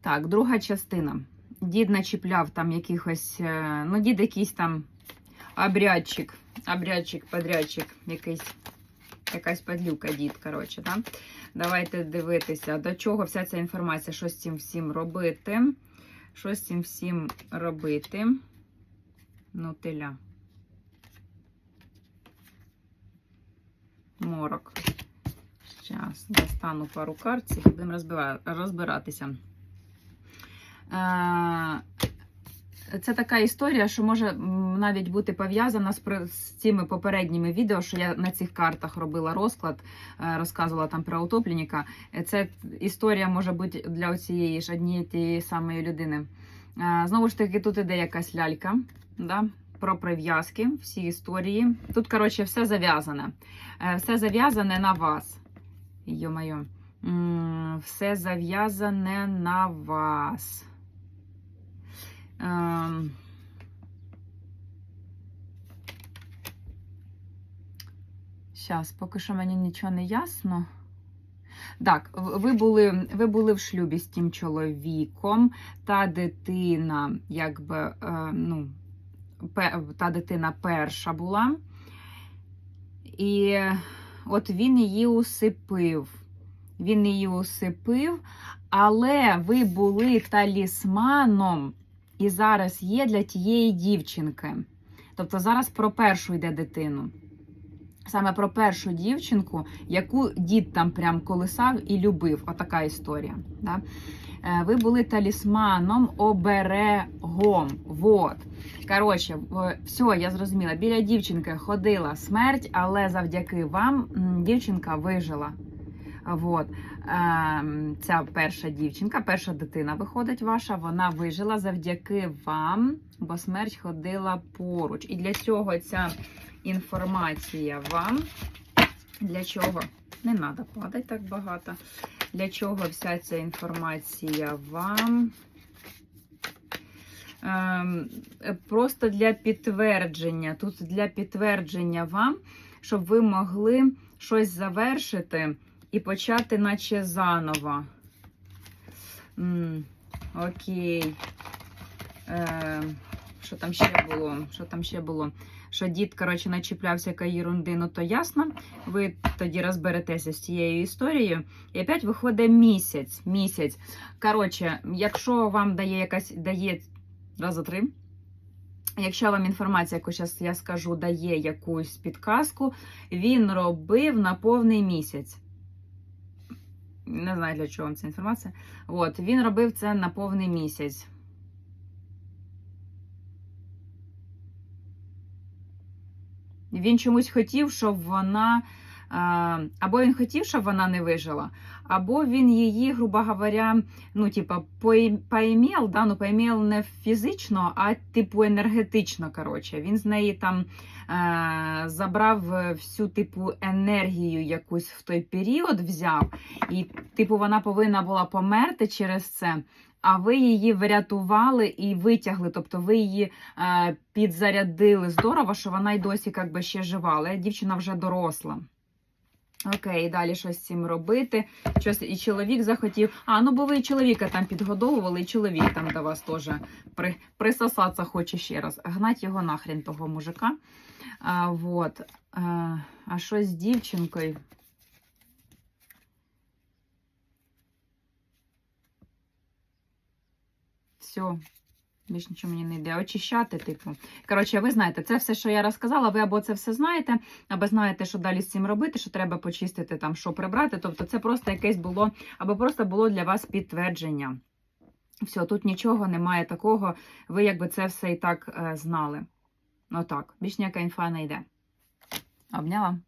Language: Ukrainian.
Так, друга частина. Дід начіпляв там якихось, е, ну, дід якийсь там обрядчик, обрядчик, подрядчик, якийсь, якась падлюка дід, коротше, да? Давайте дивитися, до чого вся ця інформація, що з цим всім робити. Що з цим всім робити? Нутиля. Морок. Зараз достану пару картів і будемо розбиратися. Е, Це така історія, що може навіть бути пов'язана з, цими попередніми відео, що я на цих картах робила розклад, е, розказувала там про утопленника. Е, Це історія може бути для цієї ж однієї тієї самої людини. Знову ж таки, тут іде якась лялька. Да? Про прив'язки, всі історії. Тут, коротше, все зав'язане. Все зав'язане на вас. Йо-моє. Все зав'язане на вас. Ем. Щас, поки що мені нічого не ясно. Так, ви були, ви були в шлюбі з тим чоловіком, та дитина, якби, е, ну, та дитина перша була. І от він її усипив. Він її усипив, але ви були талісманом і зараз є для тієї дівчинки. Тобто зараз про першу йде дитину. Саме про першу дівчинку, яку дід там прям колисав і любив. Отака історія. Да? Е, Ви були талісманом оберегом. Вот. Коротше, все, я зрозуміла. Біля дівчинки ходила смерть, але завдяки вам дівчинка вижила. Вот. Ем, Ця перша дівчинка, перша дитина виходить ваша, вона вижила завдяки вам, бо смерть ходила поруч. І для цього ця інформація вам. Для чого? Не треба падати так багато. Для чого вся ця інформація вам? Ем, Просто для підтвердження. Тут для підтвердження вам, щоб ви могли щось завершити і почати, наче заново. М, Окей. Е, що там ще було? Що там ще було? Що дід, коротше, начіплявся яка єрунди, ну то ясно. Ви тоді розберетеся з цією історією. І опять виходить місяць. Місяць. Коротше, якщо вам дає якась дає раз за три. Якщо вам інформація, яку зараз я скажу, дає якусь підказку, він робив на повний місяць. Не знаю, для чого вам ця інформація. От, він робив це на повний місяць. Він чомусь хотів, щоб вона. Або він хотів, щоб вона не вижила, або він її, грубо говоря, ну, типа, поім- поімел, да? ну, поімел не фізично, а типу енергетично. Коротше. Він з неї там е- забрав всю типу енергію якусь в той період взяв, і, типу, вона повинна була померти через це. А ви її врятували і витягли, тобто ви її е, підзарядили здорово, що вона й досі як би, ще жива, але дівчина вже доросла. Окей, далі щось з цим робити. Щось і чоловік захотів. А, ну бо ви і чоловіка там підгодовували, і чоловік там до вас теж при, присосатися хоче ще раз. Гнать його нахрен, того мужика. А, вот. а, а що з дівчинкою? Все. Більш нічого мені не йде. Очищати, типу. Коротше, ви знаєте, це все, що я розказала, ви або це все знаєте, або знаєте, що далі з цим робити, що треба почистити, там, що прибрати. Тобто це просто якесь було, або просто було для вас підтвердження. Все, тут нічого немає такого, ви якби це все і так е, знали. Отак, більш ніяка інфа не йде. Обняла?